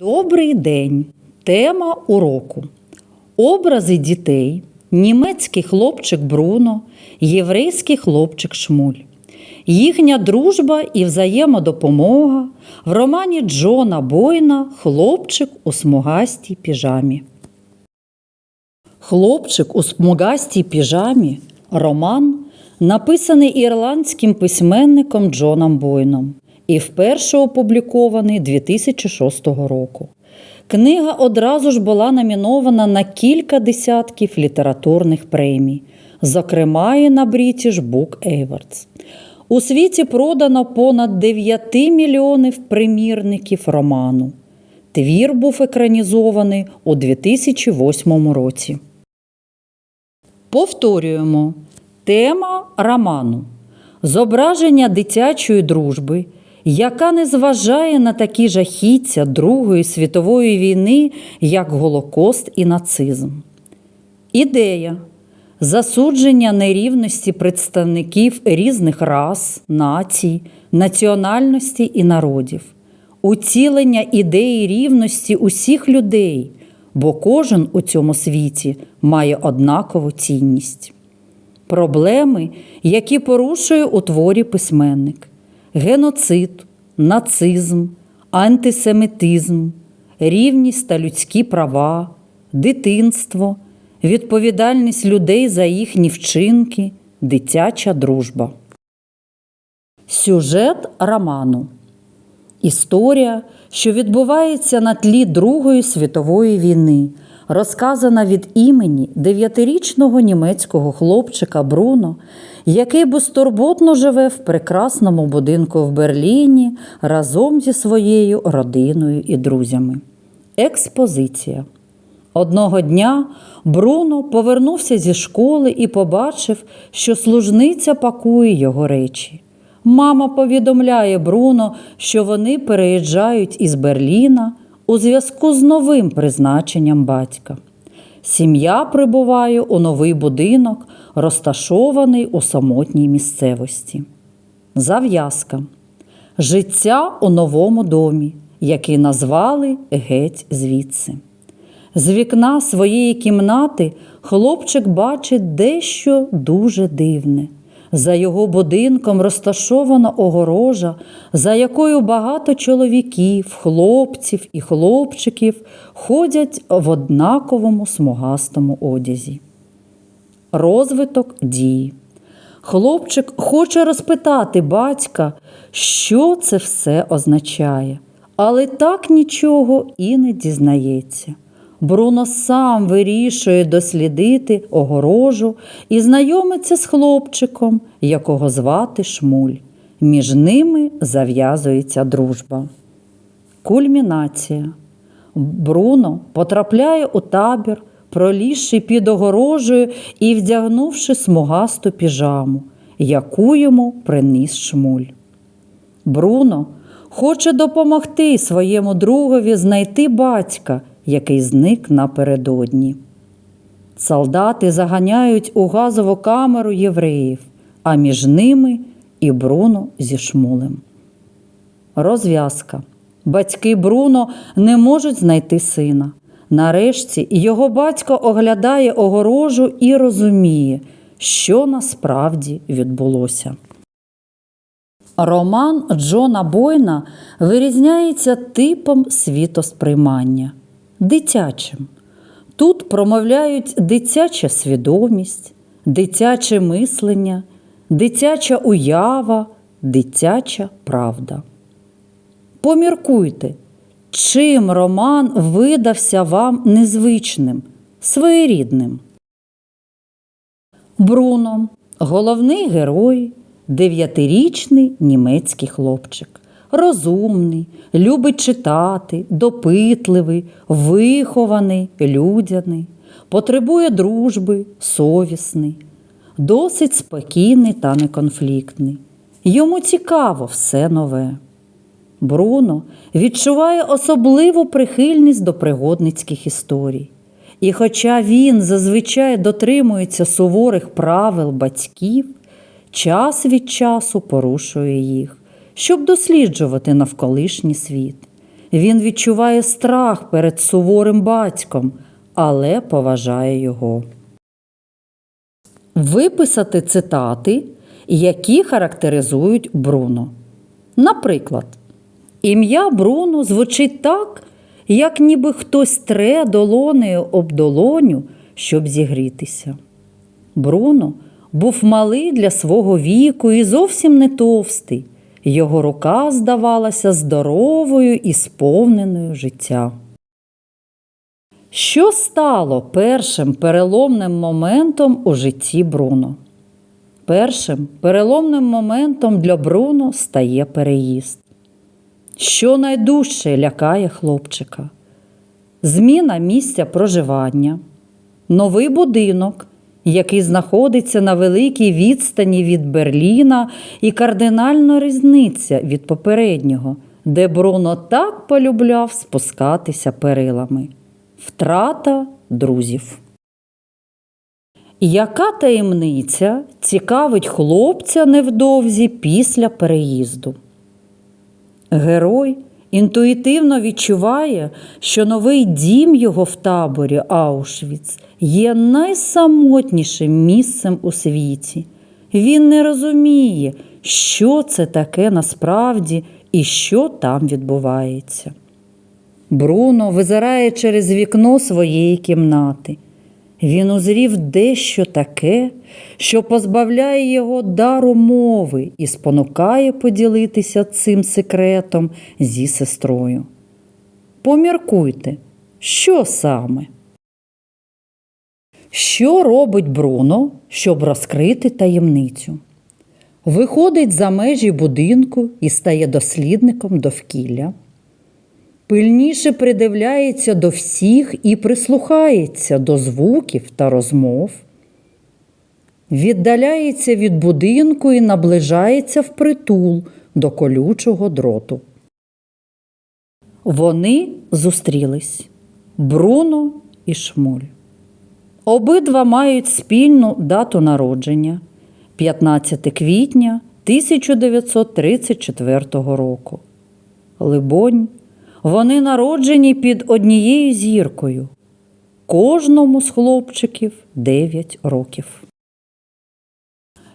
Добрий день. Тема уроку. Образи дітей. Німецький хлопчик Бруно, єврейський хлопчик Шмуль. Їхня дружба і взаємодопомога в романі Джона Бойна Хлопчик у смугастій піжамі. Хлопчик у смугастій піжамі роман написаний ірландським письменником Джоном Бойном і вперше опублікований 2006 року. Книга одразу ж була номінована на кілька десятків літературних премій, зокрема і на British Book Awards. У світі продано понад 9 мільйонів примірників роману. Твір був екранізований у 2008 році. Повторюємо. Тема роману зображення дитячої дружби, яка не зважає на такі жахіття Другої світової війни, як Голокост і нацизм. Ідея засудження нерівності представників різних рас, націй, національностей і народів, уцілення ідеї рівності усіх людей, бо кожен у цьому світі має однакову цінність. Проблеми, які порушує у творі письменник: геноцид, нацизм, антисемітизм, рівність та людські права, дитинство, відповідальність людей за їхні вчинки, дитяча дружба. Сюжет роману Історія, що відбувається на тлі Другої світової війни, розказана від імені дев'ятирічного німецького хлопчика Бруно, який безтурботно живе в прекрасному будинку в Берліні разом зі своєю родиною і друзями. Експозиція. Одного дня Бруно повернувся зі школи і побачив, що служниця пакує його речі. Мама повідомляє Бруно, що вони переїжджають із Берліна у зв'язку з новим призначенням батька. Сім'я прибуває у новий будинок, розташований у самотній місцевості. Зав'язка. Життя у новому домі, який назвали геть звідси. З вікна своєї кімнати хлопчик бачить дещо дуже дивне. За його будинком розташована огорожа, за якою багато чоловіків, хлопців і хлопчиків ходять в однаковому смугастому одязі. Розвиток дії. Хлопчик хоче розпитати батька, що це все означає, але так нічого і не дізнається. Бруно сам вирішує дослідити огорожу і знайомиться з хлопчиком, якого звати Шмуль. Між ними зав'язується дружба. Кульмінація. Бруно потрапляє у табір, пролізши під огорожею і вдягнувши смугасту піжаму, яку йому приніс шмуль. Бруно хоче допомогти своєму другові знайти батька, який зник напередодні. Солдати заганяють у газову камеру євреїв, а між ними і Бруно зі шмулем. Розв'язка. Батьки Бруно не можуть знайти сина. Нарешті його батько оглядає огорожу і розуміє, що насправді відбулося. Роман Джона Бойна вирізняється типом світосприймання дитячим. Тут промовляють дитяча свідомість, дитяче мислення, дитяча уява, дитяча правда. Поміркуйте, чим роман видався вам незвичним, своєрідним. Бруно, головний герой, дев'ятирічний німецький хлопчик. Розумний, любить читати, допитливий, вихований, людяний, потребує дружби, совісний, досить спокійний та неконфліктний. Йому цікаво все нове. Бруно відчуває особливу прихильність до пригодницьких історій. І хоча він зазвичай дотримується суворих правил батьків, час від часу порушує їх, щоб досліджувати навколишній світ. Він відчуває страх перед суворим батьком, але поважає його. Виписати цитати, які характеризують Бруно. Наприклад, ім'я Бруно звучить так, як ніби хтось тре долонею об долоню, щоб зігрітися. Бруно був малий для свого віку і зовсім не товстий. Його рука здавалася здоровою і сповненою життя. Що стало першим переломним моментом у житті Бруно? Першим переломним моментом для Бруно стає переїзд. Що найдужче лякає хлопчика? Зміна місця проживання, новий будинок, який знаходиться на великій відстані від Берліна, і кардинальна різниця від попереднього, де Бруно так полюбляв спускатися перилами. Втрата друзів. Яка таємниця цікавить хлопця невдовзі після переїзду? Герой інтуїтивно відчуває, що новий дім його в таборі Аушвіц є найсамотнішим місцем у світі. Він не розуміє, що це таке насправді і що там відбувається. Бруно визирає через вікно своєї кімнати. Він узрів дещо таке, що позбавляє його дару мови і спонукає поділитися цим секретом зі сестрою. Поміркуйте, що саме? Що робить Бруно, щоб розкрити таємницю? Виходить за межі будинку і стає дослідником довкілля пильніше придивляється до всіх і прислухається до звуків та розмов, віддаляється від будинку і наближається впритул до колючого дроту. Вони зустрілись Бруно і Шмуль. Обидва мають спільну дату народження 15 квітня 1934 року. Либонь, вони народжені під однією зіркою. Кожному з хлопчиків 9 років.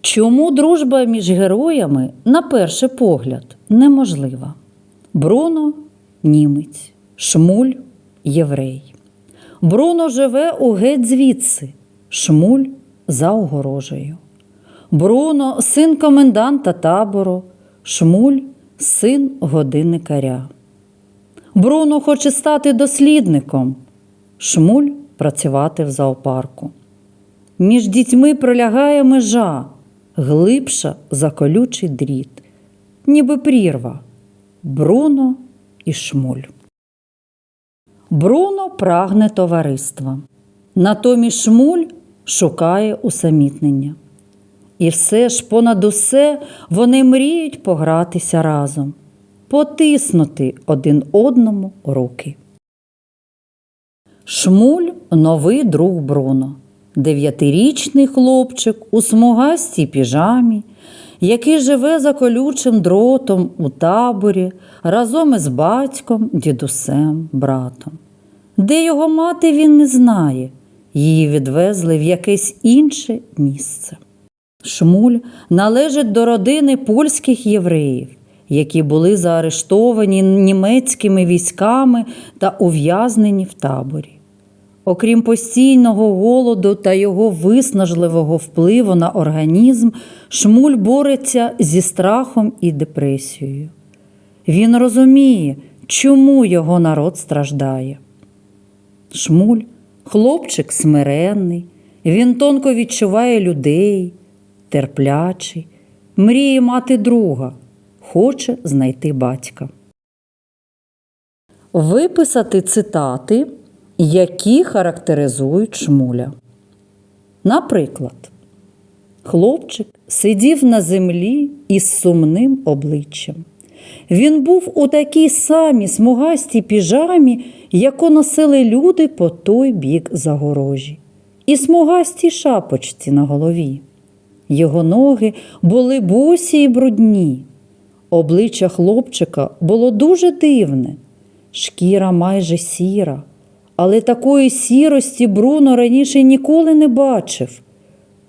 Чому дружба між героями, на перший погляд, неможлива? Бруно німець, Шмуль єврей. Бруно живе у геть звідси, Шмуль за огорожею. Бруно син коменданта табору, Шмуль син годинникаря. Бруно хоче стати дослідником, Шмуль працювати в зоопарку. Між дітьми пролягає межа, глибша за колючий дріт, ніби прірва. Бруно і Шмуль. Бруно прагне товариства. Натомість Шмуль шукає усамітнення. І все ж понад усе вони мріють погратися разом потиснути один одному руки. Шмуль новий друг Бруно, дев'ятирічний хлопчик у смугастій піжамі, який живе за колючим дротом у таборі разом із батьком, дідусем, братом. Де його мати він не знає, її відвезли в якесь інше місце. Шмуль належить до родини польських євреїв які були заарештовані німецькими військами та ув'язнені в таборі. Окрім постійного голоду та його виснажливого впливу на організм, Шмуль бореться зі страхом і депресією. Він розуміє, чому його народ страждає. Шмуль хлопчик смиренний, він тонко відчуває людей, терплячий, мріє мати друга хоче знайти батька. Виписати цитати, які характеризують шмуля. Наприклад, хлопчик сидів на землі із сумним обличчям. Він був у такій самій смугастій піжамі, яку носили люди по той бік загорожі, і смугастій шапочці на голові. Його ноги були босі й брудні. Обличчя хлопчика було дуже дивне. шкіра майже сіра, але такої сірості Бруно раніше ніколи не бачив.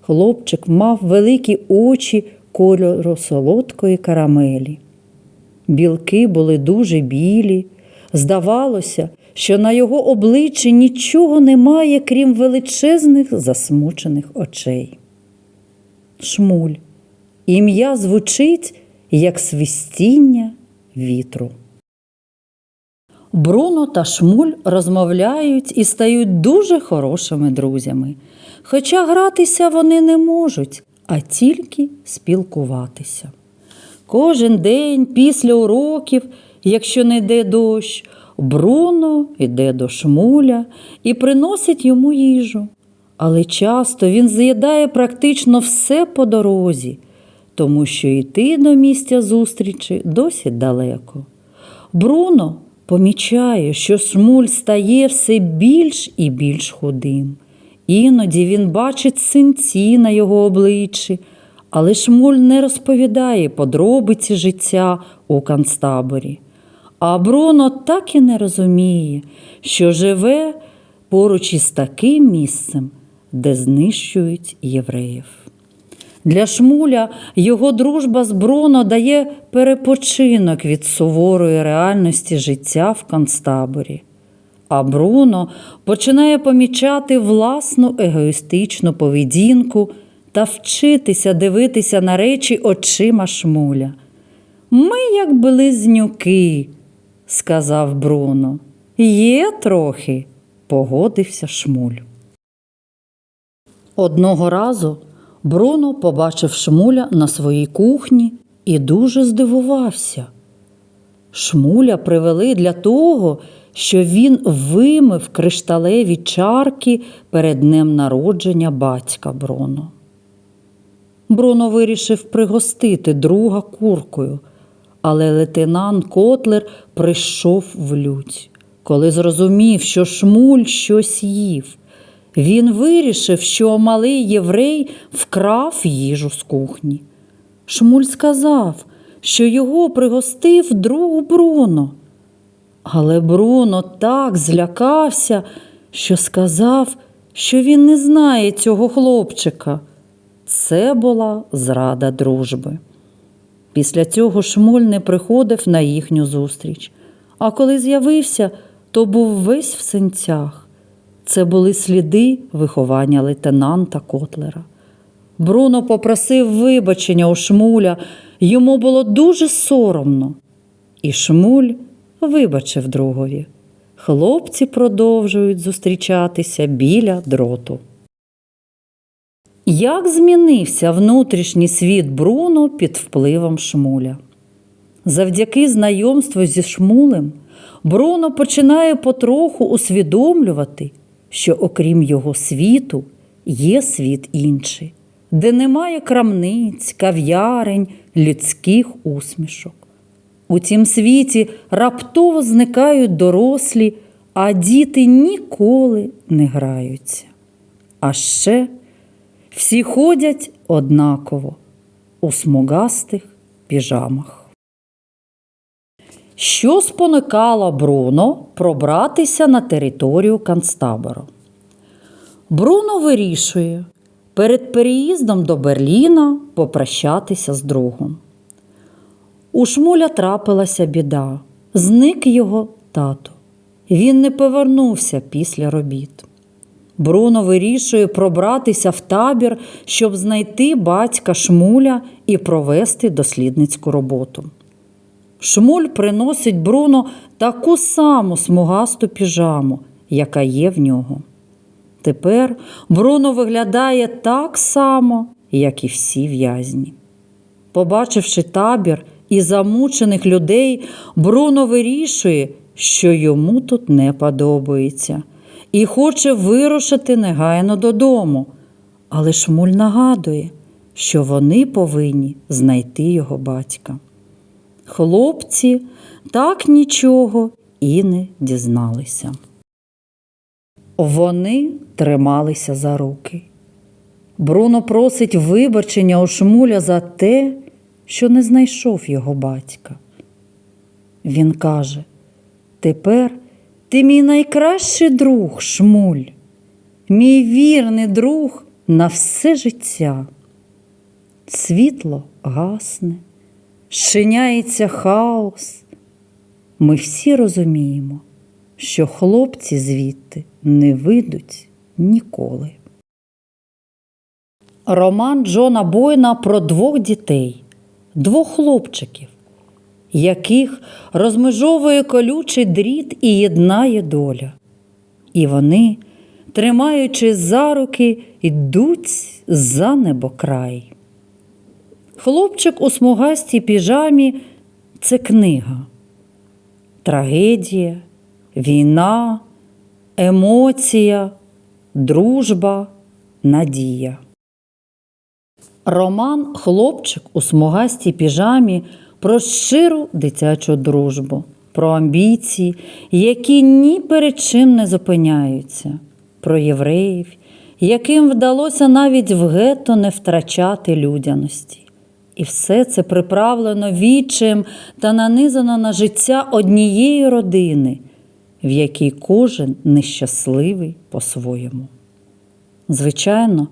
Хлопчик мав великі очі кольору солодкої карамелі. Білки були дуже білі. Здавалося, що на його обличчі нічого немає, крім величезних засмучених очей. Шмуль. Ім'я звучить, як свистіння вітру. Бруно та Шмуль розмовляють і стають дуже хорошими друзями. Хоча гратися вони не можуть, а тільки спілкуватися. Кожен день після уроків, якщо не йде дощ, Бруно йде до Шмуля і приносить йому їжу. Але часто він з'їдає практично все по дорозі, тому що йти до місця зустрічі досить далеко. Бруно помічає, що Шмуль стає все більш і більш худим. Іноді він бачить синці на його обличчі, але Шмуль не розповідає подробиці життя у концтаборі. А Бруно так і не розуміє, що живе поруч із таким місцем, де знищують євреїв. Для Шмуля його дружба з Бруно дає перепочинок від суворої реальності життя в концтаборі. А Бруно починає помічати власну егоїстичну поведінку та вчитися дивитися на речі очима Шмуля. Ми, як близнюки, сказав Бруно. Є трохи, погодився Шмуль. Одного разу Бруно побачив Шмуля на своїй кухні і дуже здивувався. Шмуля привели для того, що він вимив кришталеві чарки перед днем народження батька Бруно. Бруно вирішив пригостити друга куркою, але лейтенант Котлер прийшов в лють. Коли зрозумів, що Шмуль щось їв, він вирішив, що малий єврей вкрав їжу з кухні. Шмуль сказав, що його пригостив друг Бруно. Але Бруно так злякався, що сказав, що він не знає цього хлопчика. Це була зрада дружби. Після цього Шмуль не приходив на їхню зустріч, а коли з'явився, то був весь в синцях. Це були сліди виховання лейтенанта Котлера. Бруно попросив вибачення у Шмуля, йому було дуже соромно. І Шмуль вибачив другові. Хлопці продовжують зустрічатися біля дроту. Як змінився внутрішній світ Бруно під впливом Шмуля? Завдяки знайомству зі Шмулем Бруно починає потроху усвідомлювати, що окрім його світу є світ інший, де немає крамниць, кав'ярень, людських усмішок. У цім світі раптово зникають дорослі, а діти ніколи не граються. А ще всі ходять однаково у смугастих піжамах. Що спонукало Бруно пробратися на територію концтабору? Бруно вирішує перед переїздом до Берліна попрощатися з другом. У Шмуля трапилася біда. Зник його тато. Він не повернувся після робіт. Бруно вирішує пробратися в табір, щоб знайти батька Шмуля і провести дослідницьку роботу. Шмуль приносить Бруно таку саму смугасту піжаму, яка є в нього. Тепер Бруно виглядає так само, як і всі в'язні. Побачивши табір і замучених людей, Бруно вирішує, що йому тут не подобається, і хоче вирушити негайно додому. Але Шмуль нагадує, що вони повинні знайти його батька. Хлопці так нічого і не дізналися. Вони трималися за руки. Бруно просить вибачення у Шмуля за те, що не знайшов його батька. Він каже: Тепер ти мій найкращий друг, шмуль, мій вірний друг на все життя. Світло гасне, щиняється хаос. Ми всі розуміємо, що хлопці звідти не вийдуть ніколи. Роман Джона Бойна про двох дітей, двох хлопчиків, яких розмежовує колючий дріт і єднає доля. І вони, тримаючи за руки, йдуть за небокрай. Хлопчик у смугастій піжамі це книга, трагедія, війна, емоція, дружба, надія. Роман Хлопчик у смугастій піжамі про щиру дитячу дружбу, про амбіції, які ні перед чим не зупиняються, про євреїв, яким вдалося навіть в гетто не втрачати людяності. І все це приправлено вічем та нанизано на життя однієї родини, в якій кожен нещасливий по-своєму. Звичайно,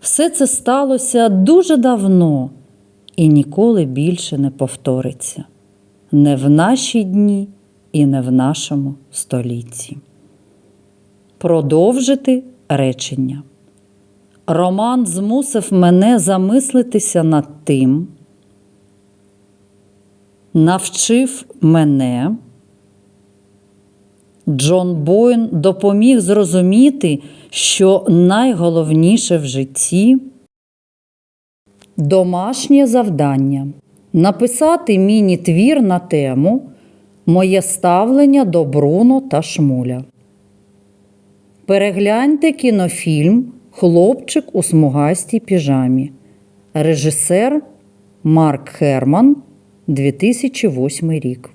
все це сталося дуже давно і ніколи більше не повториться. Не в наші дні і не в нашому столітті. Продовжити речення. Роман змусив мене замислитися над тим, навчив мене. Джон Бойн допоміг зрозуміти, що найголовніше в житті домашнє завдання написати міні-твір на тему Моє ставлення до Бруно та Шмуля. Перегляньте кінофільм Хлопчик у смугастій піжамі. Режисер Марк Херман 2008 рік.